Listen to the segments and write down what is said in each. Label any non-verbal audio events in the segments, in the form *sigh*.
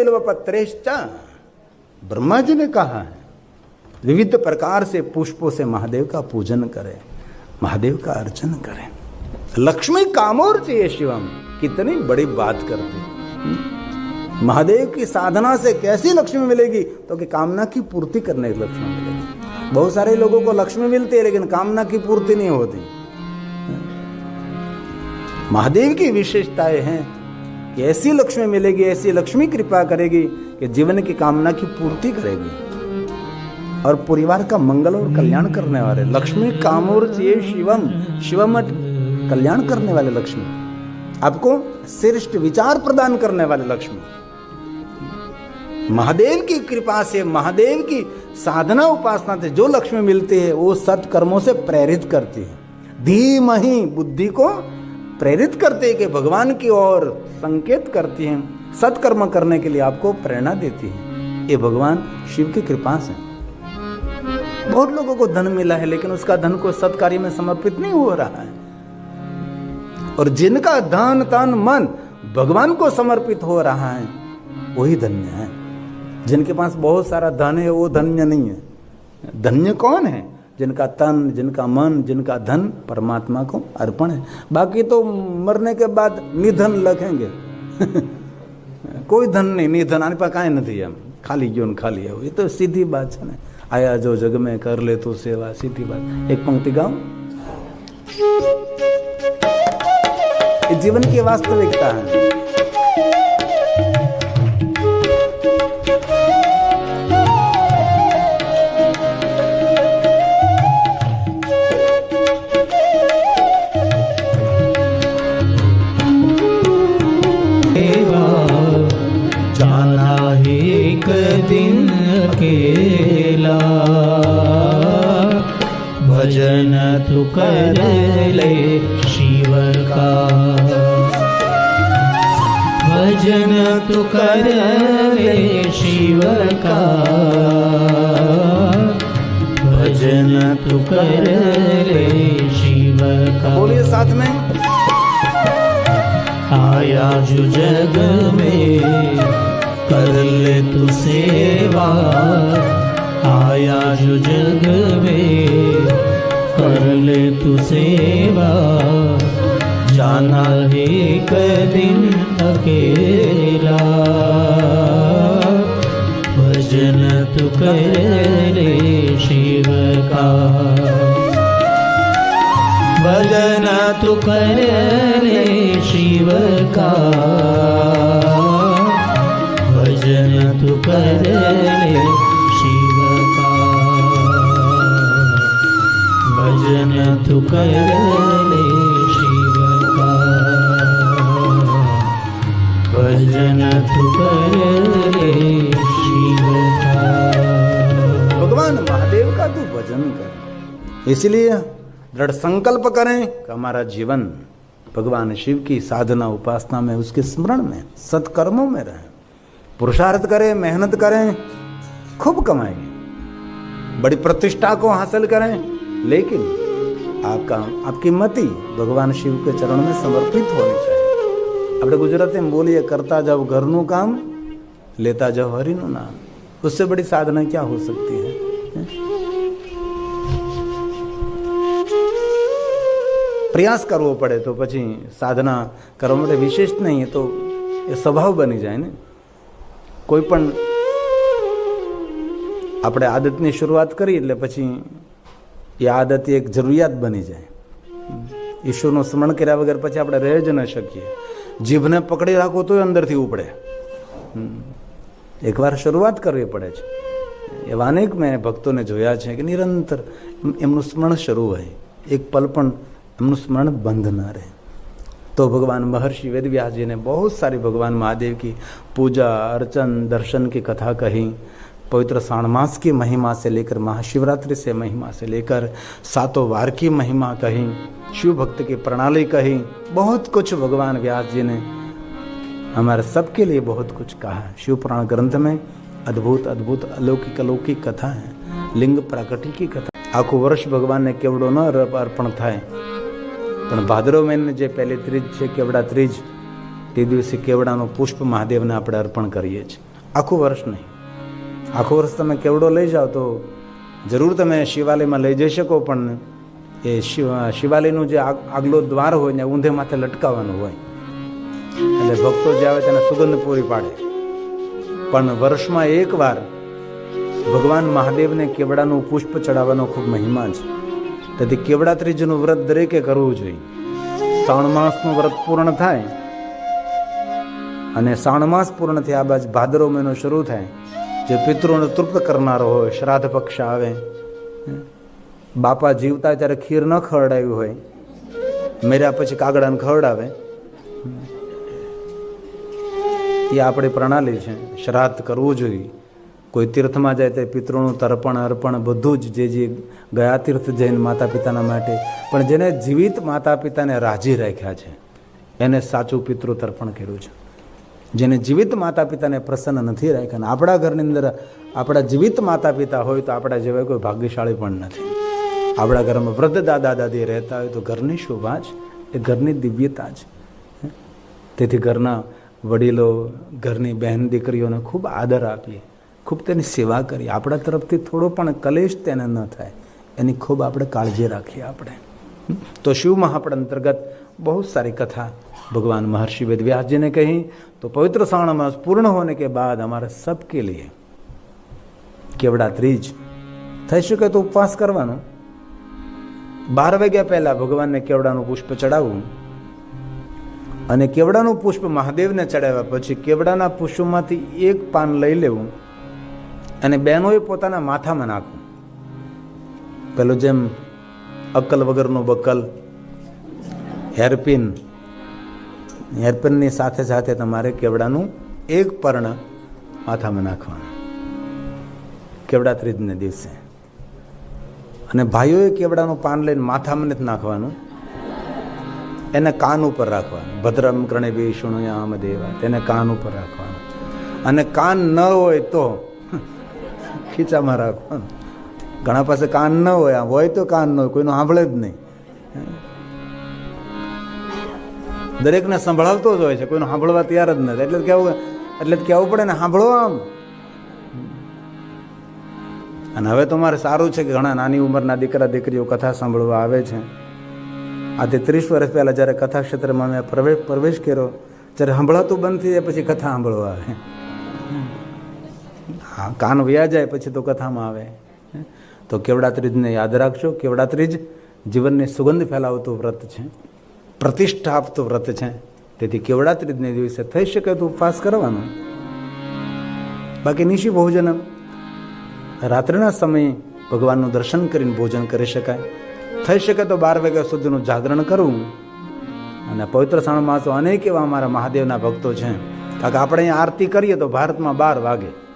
बिल्व पत्रेश्च ब्रह्मा जी ने कहा है, विविध प्रकार से पुष्पों से महादेव का पूजन करें, महादेव का अर्चन करें। लक्ष्मी कामोर चाहिए शिवम, कितनी बड़ी बात करते हम्म? महादेव की साधना से कैसी लक्ष्मी मिलेगी? तो कि कामना की पूर्ति करने की लक्ष्मी मिलेगी। बहुत सारे लोगों को लक्ष्मी मिलती है, लेकिन कामना की पूर्ति नहीं होती। महादेव की विशेषताएँ हैं कि ऐसी लक्ष्मी मिलेगी, ऐसी लक्ष्मी कृपा करेगी कि जीवन की कामना की पूर्ति करेगी। और परिवार का मंगल और कल्याण करने वाले, लक्ष्मी कामोर चाहिए शिवम शिवम कल्याण करने वाले लक्ष्मी, आपको श्रेष्ठ विचार प्रदान करने वाले लक्ष्मी। महादेव की कृपा से, महादेव की साधना उपासना से जो लक्ष्मी मिलती है, वो सत्कर्मों से प्रेरित करती है। धीमही बुद्धि को प्रेरित करते हैं कि भगवान की ओर संकेत करती हैं, सत्कर्म करने के लिए आपको प्रेरणा देती है। ये भगवान शिव की कृपा से बहुत लोगों को धन मिला है, लेकिन उसका धन को सत्कार्य में समर्पित नहीं हो रहा है। और जिनका धन तन, मन भगवान को समर्पित हो रहा है, वही धन्य है। जिनके पास बहुत सारा धन है, वो धन्य नहीं है। धन्य कौन है? जिनका तन, जिनका मन, जिनका धन परमात्मा को अर्पण है। बाकी तो मरने के बाद निधन लगेंगे। *laughs* कोई धन नहीं, निधन, आने पर कहीं नहीं हम? खाली जो खाली है। ये तो सीधी बात है છે ને આયા જો જગ મેં કર લે તો સેવા સીધી વાત એક जीवन की वास्तविकता है। तू कर ले शिव का भजन तू कर ले शिव का भजन तू कर ले शिव का बोलिए साथ में आया जो जग में कर ले तू सेवा आया जो जग में कर ले तू सेवा जाना है एक दिन अकेला भजन तू कर ले शिव का भजन तू कर ले शिव का इसलिए दृढ़ संकल्प करें कि हमारा जीवन भगवान शिव की साधना उपासना में उसके स्मरण में सत्कर्मों में रहे पुरुषार्थ करें मेहनत करें खूब कमाएं बड़ी प्रतिष्ठा को हासिल करें लेकिन आपका आपकी मति भगवान शिव के चरण में समर्पित होनी चाहिए આપણે ગુજરાતીમાં બોલીએ કરતા જાઓ ઘરનું કામ લેતા જાઓ હરિનું નામ उससे बड़ी साधना क्या हो सकती है हैं? પ્રયાસ કરવો પડે તો પછી સાધના કરવા માટે વિશેષ નહીં તો એ સ્વભાવ બની જાય ને. કોઈ પણ આપણે આદતની શરૂઆત કરી એટલે પછી એ આદત એક જરૂરિયાત બની જાય. ઈશ્વરનું સ્મરણ કર્યા વગર પછી આપણે રહી જ ન શકીએ. જીભને પકડી રાખો તોય અંદરથી ઉપડે. એકવાર શરૂઆત કરવી પડે છે. એવા અનેક મેં ભક્તોને જોયા છે કે નિરંતર એમનું સ્મરણ શરૂ હોય. એક પલ પણ अनुस्मरण बंध न रहे। तो भगवान महर्षि वेद व्यास जी ने बहुत सारे भगवान महादेव की पूजा, अर्चन, दर्शन की कथा कही। पवित्र श्राण मास की महिमा से लेकर महाशिवरात्रि से महिमा से लेकर सातों वार की महिमा कही। शिव भक्त की प्रणाली कही। बहुत कुछ भगवान व्यास जी ने हमारे सबके लिए बहुत कुछ कहा। शिव पुराण ग्रंथ में अद्भुत अद्भुत अलौकिक अलौकिक कथा है। लिंग प्राकृति की कथा। आखो वर्ष भगवान ने केवड़ो न अर्पण था પણ ભાદરવ મહિને જે પહેલી ત્રીજ છે, કેવડા ત્રીજ, તે દિવસે કેવડાનું પુષ્પ મહાદેવને આપણે અર્પણ કરીએ છીએ. આખું વર્ષ નહીં. આખું વર્ષ તમે કેવડો લઈ જાઓ તો જરૂર તમે શિવાલયમાં લઈ જઈ શકો, પણ એ શિવાલયનું જે આગલો દ્વાર હોય ને, ઊંધે માથે લટકાવવાનું હોય. એટલે ભક્તો જે આવે તેને સુગંધ પૂરી પાડે. પણ વર્ષમાં એકવાર ભગવાન મહાદેવને કેવડાનું પુષ્પ ચડાવવાનો ખૂબ મહિમા છે. તેથી કેવડા ત્રીજનું વ્રત દરેકે કરવું જોઈએ. શ્રાવણ માસનું વ્રત પૂર્ણ થાય અને શ્રાવણ માસ પૂર્ણ થયા બાદ ભાદરો મહિનો શરૂ થાય. જે પિતૃને તૃપ્ત કરનારો હોય, શ્રાદ્ધ પક્ષ આવે બાપા જીવતા ત્યારે ખીર ન ખવડાવી હોય. મેર્યા પછી કાગડાને ખવડાવે. એ આપણી પ્રણાલી છે. શ્રાદ્ધ કરવું જોઈએ. કોઈ તીર્થમાં જાય તે પિતૃનું તર્પણ, અર્પણ બધું જ જે જે ગયા તીર્થ જૈન માતા પિતાના માટે. પણ જેને જીવિત માતા પિતાને રાજી રાખ્યા છે, એને સાચું પિતૃ તર્પણ કર્યું છે. જેને જીવિત માતા પિતાને પ્રસન્ન નથી રાખ્યા આપણા ઘરની અંદર આપણા જીવિત માતા પિતા હોય તો આપણા જેવા કોઈ ભાગ્યશાળી પણ નથી. આપણા ઘરમાં વૃદ્ધ દાદા દાદી રહેતા હોય તો ઘરની શોભા જ, એ ઘરની દિવ્યતા જ. તેથી ઘરના વડીલો, ઘરની બહેન દીકરીઓને ખૂબ આદર આપીએ. ખૂબ તેની સેવા કરીએ આપણા તરફથી થોડો પણ કલેશ તેને ન થાય એની ખૂબ આપણે કાળજી રાખીએ આપણે તો શિવ મહાપડ અંતર્ગત બહુ સારી કથા भगवान महर्षि वेद व्यास जी ने कही तो पवित्र श्रावण मास पूर्ण होने के बाद हमारे सबके लिए કેવડા ત્રીજ થઈ શકે તો ઉપવાસ કરવાનો બાર વાગ્યા પહેલા ભગવાનને કેવડાનું પુષ્પ ચડાવવું અને કેવડાનું પુષ્પ મહાદેવને ચડાવ્યા પછી કેવડાના પુષ્પમાંથી એક પાન લઈ લેવું અને બહેનોએ પોતાના માથામાં નાખવું પેલું જેમ અક્કલ વગરનો બકલ હેરપિન, હેરપિનની સાથે સાથે તમારે કેવડાનું એક પર્ણ માથામાં નાખવાનું. કેવડા ત્રીજને દિવસે. અને ભાઈઓએ કેવડાનું પાન લઈને માથામાં નથી નાખવાનું? એને કાન ઉપર રાખવાનું. ભદ્રમ કરણે બી શુણયામ દેવા, તેને કાન ઉપર રાખવાનું. અને કાન ન હોય તો ખીચામાં રાખવાનું ઘણા પાસે કાન ન હોય આમ હોય તો કાન ન હોય, કોઈનું સાંભળે જ નહીં. દરેકને સંભળાવતો જ હોય છે, કોઈનું સાંભળવા તૈયાર જ નથી એટલે કેવું એટલે જ કહેવું પડે ને, સાંભળો આમ. અને હવે તો મારે સારું છે કે ઘણા નાની ઉંમરના દીકરા દીકરીઓ કથા સાંભળવા આવે છે. આથી ત્રીસ વર્ષ પહેલાં જ્યારે કથા ક્ષેત્રમાં મેં પ્રવેશ પ્રવેશ કર્યો, જ્યારે સાંભળાતું બંધ થઈ જાય, પછી કથા સાંભળવા આવે. હા, કાન વ્યા જાય પછી તો કથામાં આવે. તો કેવડા ત્રીજને યાદ રાખજો. કેવડા ત્રીજ જીવનની સુગંધ ફેલાવતું વ્રત છે. પ્રતિષ્ઠા આપતું વ્રત છે. તેથી કેવડા ત્રીજને દિવસે થઈ શકે તો ઉપવાસ કરવાનો. બાકી નિશી ભોજન રાત્રિના સમયે ભગવાનનું દર્શન કરીને ભોજન કરી શકાય. થઈ શકે તો બાર વાગ્યા સુધીનું જાગરણ કરવું. અને પવિત્ર શ્રાવણ માસો અનેક એવા અમારા મહાદેવના ભક્તો છે. કારણ કે આપણે આરતી કરીએ તો ભારતમાં બાર વાગે.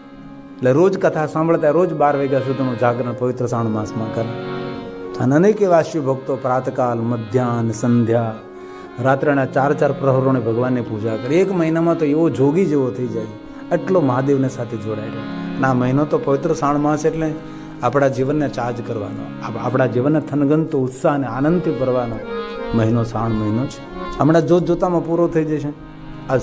એટલે રોજ કથા સાંભળતા રોજ બાર વાગ્યા સુધીનું જાગરણ પવિત્ર શ્રાવણ માસમાં કરે. અને અનેક એવા ભક્તો પ્રાતકાલ, મધ્યાહન, સંધ્યા, રાત્રેના ચાર ચાર પ્રહરોને ભગવાનની પૂજા કરી. એક મહિનામાં તો એવો જોગી જેવો થઈ જાય. એટલો મહાદેવને સાથે જોડાયેલો અને આ મહિનો તો પવિત્ર શ્રાવણ માસ એટલે આપણા જીવનને ચાર્જ કરવાનો, આપ- આપણા જીવનને થનગનતો ઉત્સાહ અને આનંદથી ભરવાનો મહિનો શ્રાવણ મહિનો છે. હમણાં જોત જોતામાં પૂરો થઈ જશે. આ